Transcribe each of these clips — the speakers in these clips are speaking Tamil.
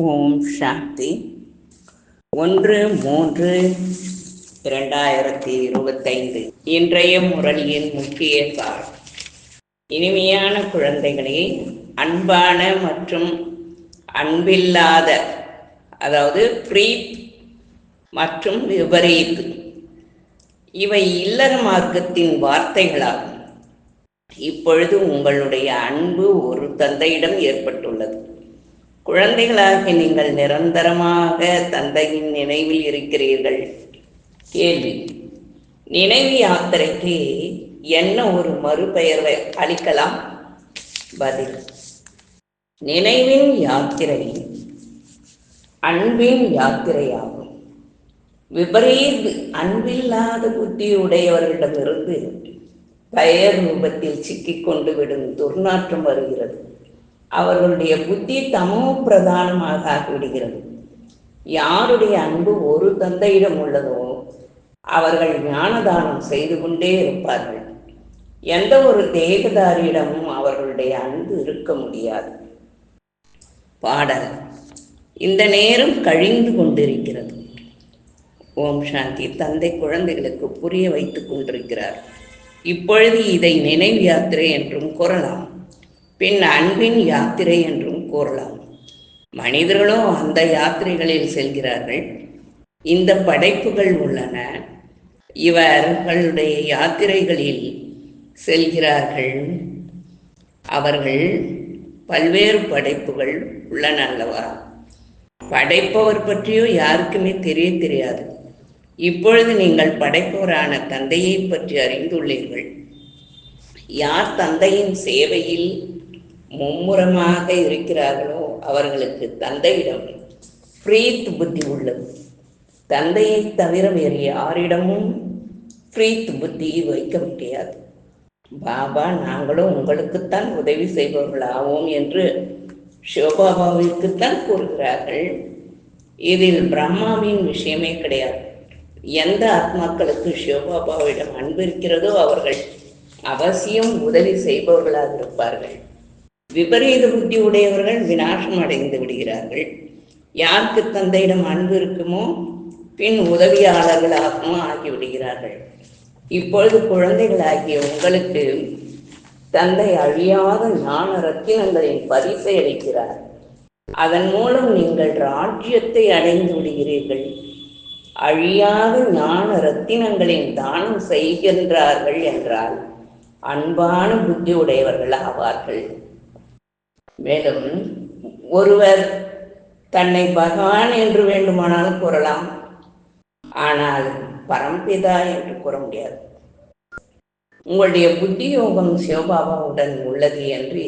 ஓம் சாந்தி. ஒன்று மூன்று இரண்டாயிரத்தி இருபத்தைந்து. இன்றைய முரளியின் முக்கிய சார். இனிமையான குழந்தைகளே அன்பான மற்றும் அன்பில்லாத அதாவது பிரீத் மற்றும் விபரீத் இவை இல்லற மார்க்கத்தின் வார்த்தைகளாகும். இப்பொழுது உங்களுடைய அன்பு ஒரு தந்தையிடம் ஏற்பட்டுள்ளது. குழந்தைகளாக நீங்கள் நிரந்தரமாக தந்தையின் நினைவில் இருக்கிறீர்கள்? கேள்வி. நினைவு யாத்திரைக்கு என்ன ஒரு மறுபெயர்வை அளிக்கலாம்? பதில். நினைவின் யாத்திரை அன்பின் யாத்திரையாகும். விபரீத் அன்பில்லாத புத்தியுடையவர்களிடமிருந்து பெயர் ரூபத்தில் சிக்கிக்கொண்டு விடும் துர்நாற்றம் வருகிறது. அவர்களுடைய புத்தி தமோ பிரதானமாக ஆகிவிடுகிறது. யாருடைய அன்பு ஒரு தந்தையிடம் உள்ளதோ அவர்கள் ஞானதானம் செய்து கொண்டே இருப்பார்கள். எந்த ஒரு தேகதாரியிடமும் அவர்களுடைய அன்பு இருக்க முடியாது. பாடல் இந்த நேரம் கழிந்து கொண்டிருக்கிறது. ஓம் சாந்தி. தந்தை குழந்தைகளுக்கு புரிய வைத்துக் கொண்டிருக்கிறார். இப்பொழுது இதை நினைவு யாத்திரை என்றும் கூறலாம். பின் அன்பின் யாத்திரை என்றும் கூறலாம். மனிதர்களோ அந்த யாத்திரைகளில் செல்கிறார்கள். இந்த படைப்புகள் உள்ளன. இவர்களுடைய யாத்திரைகளில் செல்கிறார்கள். அவர்கள் பல்வேறு படைப்புகள் உள்ளன அல்லவா? படைப்பவர் பற்றியோ யாருக்குமே தெரிய தெரியாது. இப்பொழுது நீங்கள் படைப்பவரான தந்தையை பற்றி அறிந்துள்ளீர்கள். யார் தந்தையின் சேவையில் மும்முரமாக இருக்கிறார்களோ அவர்களுக்கு தந்தையிடம் பிரீத் புத்தி உள்ளது. தந்தையை தவிர வேறு யாரிடமும் பிரீத் புத்தியை வைக்க முடியாது. பாபா நாங்களும் உங்களுக்குத்தான் உதவி செய்பவர்களாவோம் என்று சிவபாபாவிற்குத்தான் கூறுகிறார்கள். இதில் பிரம்மாவின் விஷயமே கிடையாது. எந்த ஆத்மாக்களுக்கு சிவபாபாவிடம் அன்பு இருக்கிறதோ அவர்கள் அவசியம் உதவி செய்பவர்களாக இருப்பார்கள். விபரீத புத்தி உடையவர்கள் விநாசம் அடைந்து விடுகிறார்கள். யாருக்கு தந்தையிடம் அன்பு இருக்குமோ பின் உதவியாளர்களாகவும் ஆகிவிடுகிறார்கள். இப்பொழுது குழந்தைகளாகிய உங்களுக்கு தந்தை அழியாத ஞான ரத்தினங்களின் பரிசை அளிக்கிறார். அதன் மூலம் நீங்கள் ராஜ்யத்தை அடைந்து விடுகிறீர்கள். அழியாத ஞான ரத்தினங்களின் தானம் செய்கின்றார்கள் என்றால் அன்பான புத்தி உடையவர்கள் ஆவார்கள் மேலும் ஒருவர் தன்னை பகவான் என்று வேண்டுமானால் கூறலாம். ஆனால் பரம்பிதா என்று கூற முடியாது. உங்களுடைய புத்தி யோகம் சிவபாபாவுடன் உள்ளது என்று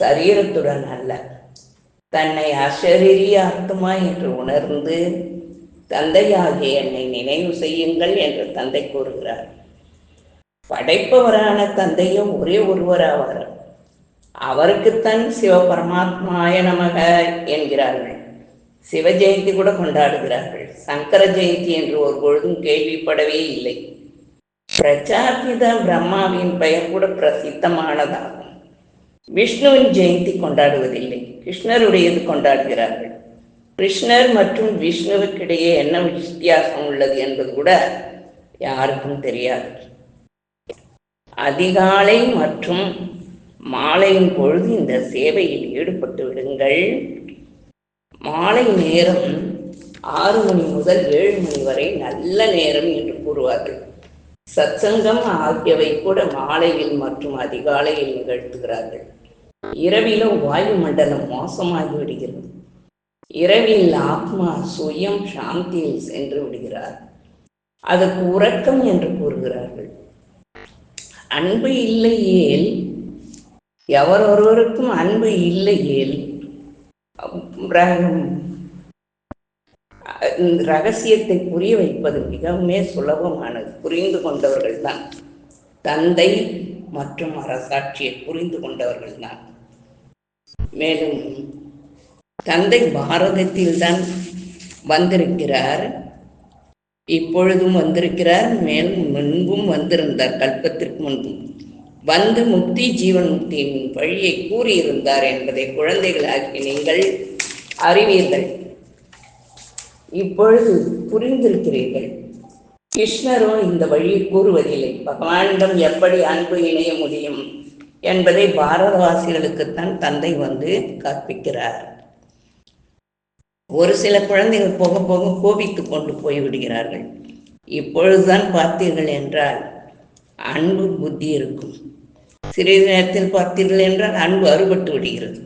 சரீரத்துடன் அல்ல. தன்னை அசரீரிய ஆத்மா என்று உணர்ந்து தந்தையாகிய என்னை நினைவு செய்யுங்கள் என்று தந்தை கூறுகிறார். படைப்பவரான தந்தையும் ஒரே ஒருவராவார். அவருக்குத்தான் சிவ பரமாத்மாய நமக என்கிறார்கள். சிவ ஜெயந்தி கூட கொண்டாடுகிறார்கள். சங்கர ஜெயந்தி என்று ஒரு பொழுதும் கேள்விப்படவே இல்லை. பிரஜாபித பிரம்மாவின் பெயர் கூட பிரசித்தமானதாகும். விஷ்ணுவின் ஜெயந்தி கொண்டாடுவதில்லை. கிருஷ்ணருடையது கொண்டாடுகிறார்கள். கிருஷ்ணர் மற்றும் விஷ்ணுவுக்கிடையே என்ன வித்தியாசம் உள்ளது என்பது கூட யாருக்கும் தெரியாது. அதிகாலை மற்றும் மாலையின் பொழுது இந்த சேவையில் ஈடுபட்டு விடுங்கள். மாலை நேரம் ஆறு மணி முதல் ஏழு மணி வரை நல்ல நேரம் என்று கூறுவார்கள். சத்சங்கம் ஆகியவை கூட மாலையில் மற்றும் அதிகாலையில் நிகழ்த்துகிறார்கள். இரவிலும் வாயு மண்டலம் மோசமாகி விடுகிறது. இரவில் ஆத்மா சுயம் சாந்தியில் சென்று விடுகிறார். அதற்கு உறக்கம் என்று கூறுகிறார்கள். அன்பு இல்லையேல் எவர் ஒருவருக்கும் அன்பு இல்லையேல் ரகசியத்தை புரிய வைப்பது மிகவுமே சுலபமானது. புரிந்து கொண்டவர்கள் தான் தந்தை மற்றும் அரசாட்சியை புரிந்து கொண்டவர்கள் தான் மேலும் தந்தை பாரதத்தில் தான் வந்திருக்கிறார். இப்பொழுதும் வந்திருக்கிறார். மேலும் முன்பும் வந்திருந்தார். கல்பத்திற்கு முன்பும். வந்து முக்தி ஜீவன் முக்தியின் வழியை கூறியிருந்தார் என்பதை குழந்தைகளாகி நீங்கள் அறிவீர்கள். இப்பொழுது புரிந்திருக்கிறீர்கள். கிருஷ்ணரும் இந்த வழியை கூறுவதில்லை. பகவானிடம் எப்படி அன்பு இணைய முடியும் என்பதை பாரதவாசிகளுக்குத்தான் தந்தை வந்து கற்பிக்கிறார். ஒரு சில குழந்தைகள் போக போக கோபித்து கொண்டு போய் விடுகிறார்கள் இப்பொழுதுதான் பார்த்தீர்கள் என்றால் அன்பு புத்தி இருக்கும். சிறிது நேரத்தில் பார்த்தீர்கள் என்றால் அன்பு அறுபட்டு விடுகிறது.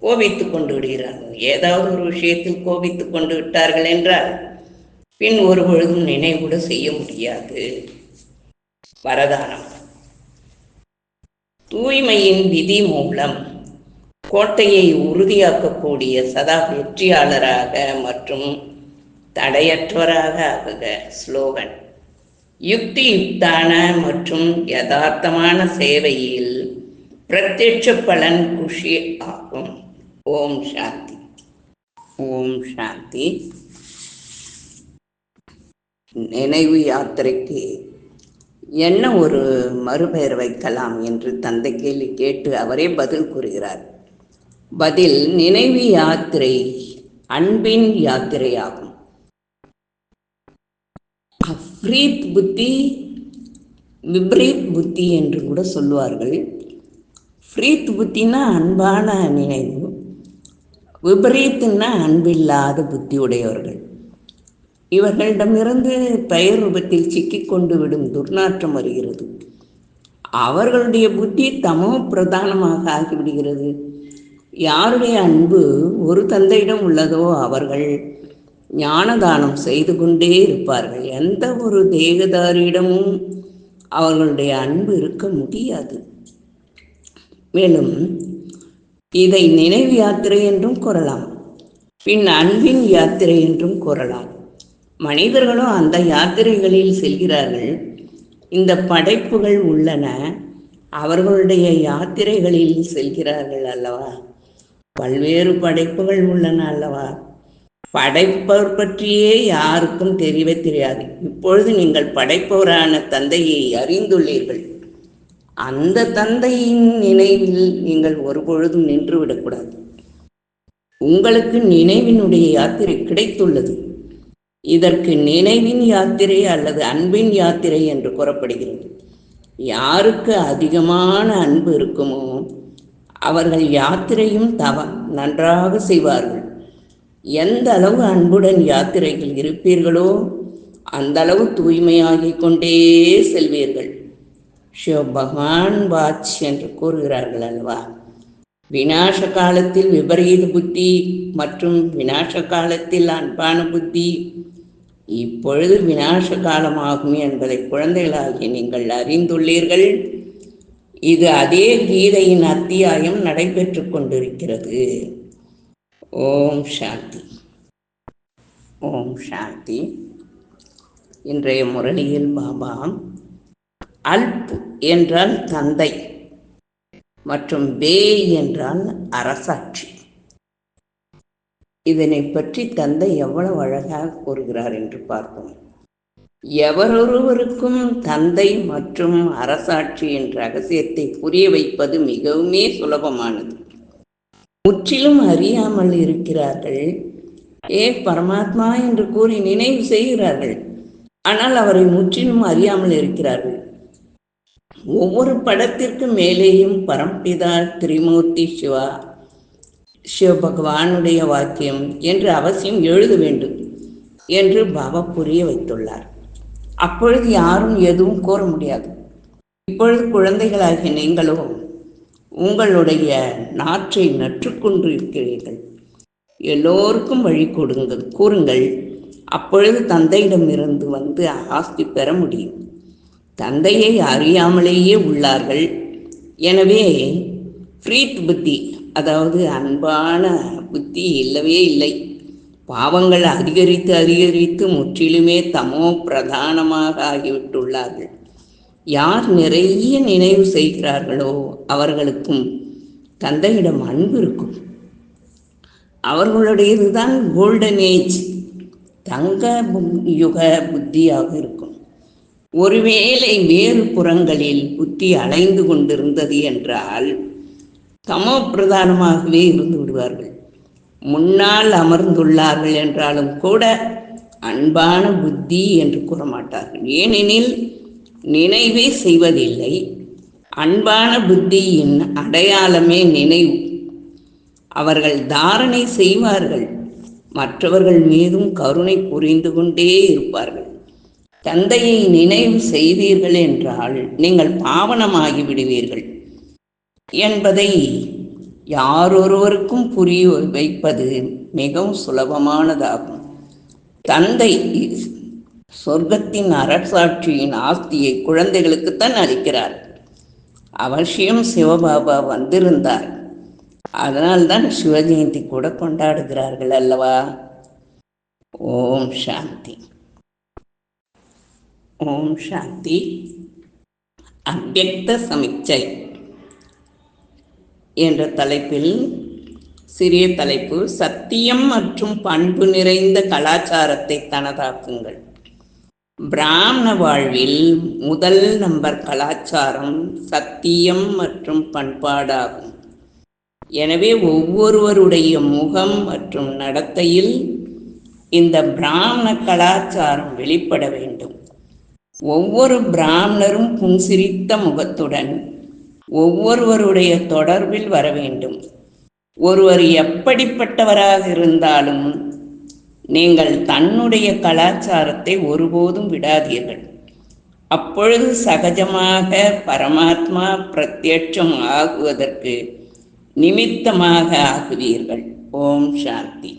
கோபித்து கொண்டு விடுகிறார்கள் ஏதாவது ஒரு விஷயத்தில் கோபித்து கொண்டு விட்டார்கள் என்றால் பின் ஒரு பொழுதும் நினைவுட செய்ய முடியாது. வரதானம். தூய்மையின் விதி மூலம் கோட்டையை உறுதியாக்கக்கூடிய சதா வெற்றியாளராக மற்றும் தடையற்றவராக ஆகுக. ஸ்லோகன். யுக்தி யுக்தான மற்றும் யதார்த்தமான சேவையில் பிரத்யட்ச பலன் குஷி ஆகும். ஓம் சாந்தி. ஓம் சாந்தி. நினைவு யாத்திரைக்கு என்ன ஒரு மறுபெயர் வைக்கலாம் என்று தந்தை கேள்வி கேட்டு அவரே பதில் கூறுகிறார். பதில் நினைவு யாத்திரை அன்பின் யாத்திரையாகும். விப்ரீத் புத்தி விப்ரீத் புத்தி என்று கூட சொல்லுவார்கள். ஃப்ரீத் புத்தினா அன்பான நினைவு விபரீத்துன்னா அன்பில்லாத புத்தி உடையவர்கள். இவர்களிடமிருந்து பெயர் ரூபத்தில் சிக்கிக்கொண்டு விடும் துர்நாற்றம் வருகிறது. அவர்களுடைய புத்தி தமோ பிரதானமாக ஆகிவிடுகிறது. யாருடைய அன்பு ஒரு தந்தையிடம் உள்ளதோ அவர்கள் ஞானதானம் செய்து கொண்டே இருப்பார்கள். எந்த ஒரு தேகதாரியிடமும் அவர்களுடைய அன்பு இருக்க முடியாது. மேலும் இதை நினைவு யாத்திரை என்றும் கூறலாம். பின் அன்பின் யாத்திரை என்றும் கூறலாம். மனிதர்களும் அந்த யாத்திரைகளில் செல்கிறார்கள். இந்த படைப்புகள் உள்ளன. அவர்களுடைய யாத்திரைகளில் செல்கிறார்கள் அல்லவா? பல்வேறு படைப்புகள் உள்ளன அல்லவா? படைப்பவர் பற்றியே யாருக்கும் தெரியவே தெரியாது. இப்பொழுது நீங்கள் படைப்பவரான தந்தையை அறிந்துள்ளீர்கள். அந்த தந்தையின் நினைவில் நீங்கள் ஒருபொழுதும் நின்று விடக்கூடாது உங்களுக்கு நினைவினுடைய யாத்திரை கிடைத்துள்ளது. இதற்கு நினைவின் யாத்திரை அல்லது அன்பின் யாத்திரை என்று கூறப்படுகிறது. யாருக்கு அதிகமான அன்பு இருக்குமோ அவர்கள் யாத்திரையும் தவ நன்றாக செய்வார்கள். எந்த அளவு அன்புடன் யாத்திரைகள் இருப்பீர்களோ அந்த அளவு தூய்மையாகிக் கொண்டே செல்வீர்கள். சிவ பகவான் வாட்ச் என்று கூறுகிறார்கள் அல்லவா? வினாச காலத்தில் விபரீத புத்தி மற்றும் வினாச காலத்தில் அன்பான புத்தி இப்பொழுது வினாச காலமாகும் என்பதை குழந்தைகளாகி நீங்கள் அறிந்துள்ளீர்கள். இது அதே கீதையின் அத்தியாயம் நடைபெற்று கொண்டிருக்கிறது. ஓம் சாந்தி. ஓம் சாந்தி. இன்றைய முரளியில் பாபா அல்ப் என்றால் தந்தை மற்றும் பே என்றால் அரசாட்சி. இதனை பற்றி தந்தை எவ்வளவு அழகாக கூறுகிறார் என்று பார்ப்போம். எவரொருவருக்கும் தந்தை மற்றும் அரசாட்சியின் ரகசியத்தை புரிய வைப்பது மிகவுமே சுலபமானது. முற்றிலும் அறியாமல் இருக்கிறார்கள். ஏ பரமாத்மா என்று கூறி நினைவு செய்கிறார்கள். ஆனால் அவரை முற்றிலும் அறியாமல் இருக்கிறார்கள். ஒவ்வொரு படத்திற்கு மேலேயும் பரம்பிதா திரிமூர்த்தி சிவா சிவபகவானுடைய வாக்கியம் என்று அவசியம் எழுத வேண்டும் என்று பாபா புரிய வைத்துள்ளார். அப்பொழுது யாரும் எதுவும் கூற முடியாது. இப்பொழுது குழந்தைகளாகிய நீங்களும் உங்களுடைய நாற்றை நற்றுக்கொண்டிருக்கிறீர்கள். எல்லோருக்கும் வழி கொடுங்கள் கூறுங்கள். அப்பொழுது தந்தையிடமிருந்து வந்து ஆஸ்தி பெற முடியும். தந்தையை அறியாமலேயே உள்ளார்கள். எனவே ஃப்ரீத் புத்தி அதாவது அன்பான புத்தி இல்லவே இல்லை. பாவங்கள் அதிகரித்து அதிகரித்து முற்றிலுமே தமோ பிரதானமாக ஆகிவிட்டுள்ளார்கள். யார் நிறைய நினைவு செய்கிறார்களோ அவர்களுக்கும் தந்தையிடம் அன்பு இருக்கும். அவர்களுடையதுதான் கோல்டன் ஏஜ் தங்க யுக புத்தியாக இருக்கும். ஒருவேளை வேறு புறங்களில் புத்தி அலைந்து கொண்டிருந்தது என்றால் சமோ பிரதானமாகவே இருந்து விடுவார்கள். முன்னால் அமர்ந்துள்ளார்கள் என்றாலும் கூட அன்பான புத்தி என்று கூற மாட்டார்கள் ஏனெனில் நினைவே செய்வதில்லை. அன்பான புத்தியின் அடையாளமே நினைவு. அவர்கள் தாரணை செய்வார்கள். மற்றவர்கள் மீதும் கருணை புரிந்து கொண்டே இருப்பார்கள். தந்தையை நினைவு செய்தீர்கள் என்றால் நீங்கள் பாவனமாகி விடுவீர்கள். என்பதை யாரொருவருக்கும் புரிய வைப்பது மிகவும் சுலபமானதாகும். தந்தை சொர்க்கத்தின் அரசாட்சியின் ஆஸ்தியை குழந்தைகளுக்குத்தான் அளிக்கிறார். அவசியம் சிவபாபா வந்திருந்தார். அதனால்தான் சிவஜெயந்தி கூட கொண்டாடுகிறார்கள் அல்லவா? ஓம் சாந்தி. ஓம் சாந்தி. அவ்வக்த சமிச்சை என்ற தலைப்பில் சிறிய தலைப்பு சத்தியம் மற்றும் பண்பு நிறைந்த கலாச்சாரத்தை தனதாக்குங்கள். பிராமண வாழ்வில் முதல் நம்பர் கலாச்சாரம் சத்தியம் மற்றும் பண்பாடாகும். எனவே ஒவ்வொருவருடைய முகம் மற்றும் நடத்தையில் இந்த பிராமண கலாச்சாரம் வெளிப்பட வேண்டும். ஒவ்வொரு பிராமணரும் புன்சிரித்த முகத்துடன் ஒவ்வொருவருடைய தொடர்பில் வர வேண்டும். ஒருவர் எப்படிப்பட்டவராக இருந்தாலும் நீங்கள் தன்னுடைய கலாச்சாரத்தை ஒருபோதும் விடாதீர்கள். அப்பொழுது சகஜமாக பரமாத்மா பிரத்யட்சம் ஆகுவதற்கு நிமித்தமாக ஆகுவீர்கள். ஓம் சாந்தி.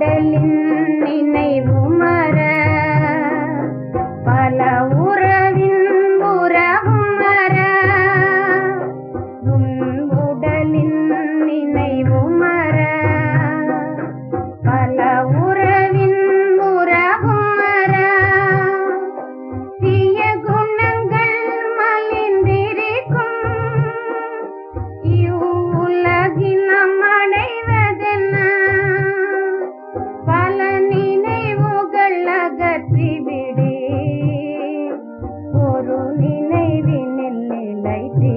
உடலின் नी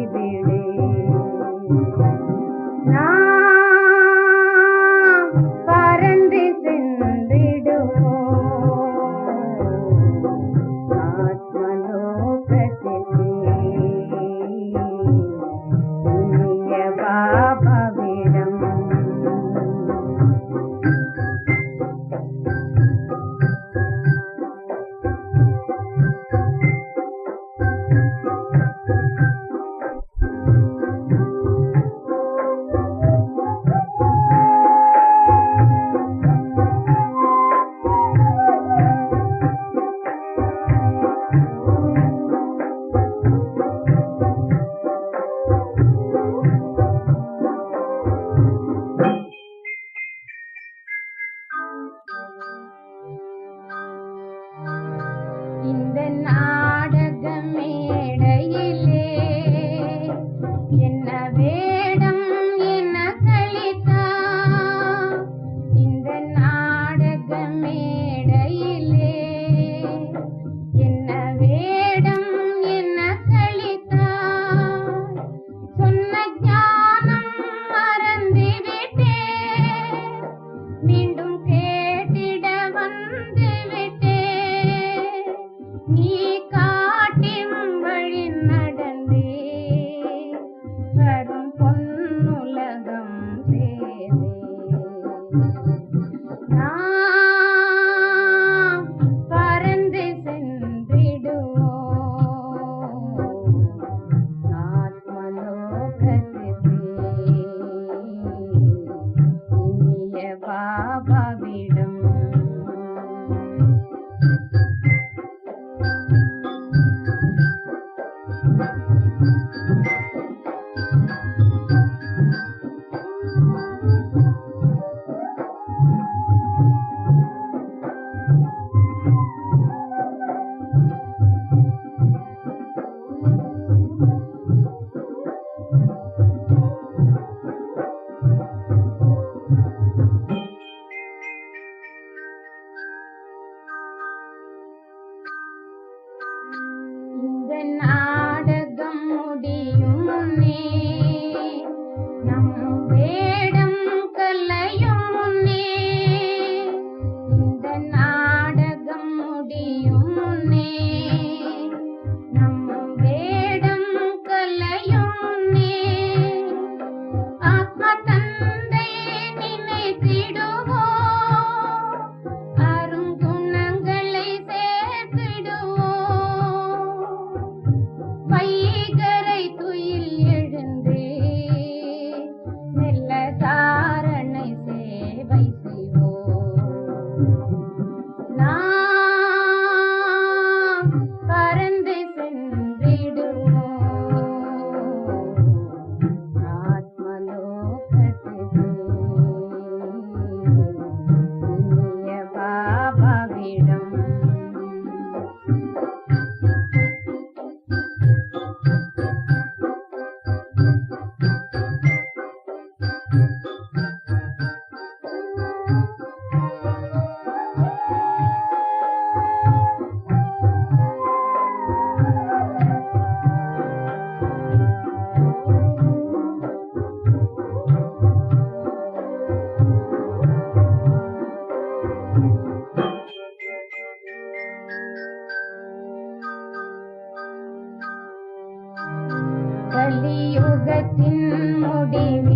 கலியுகத்தின் முடிவில்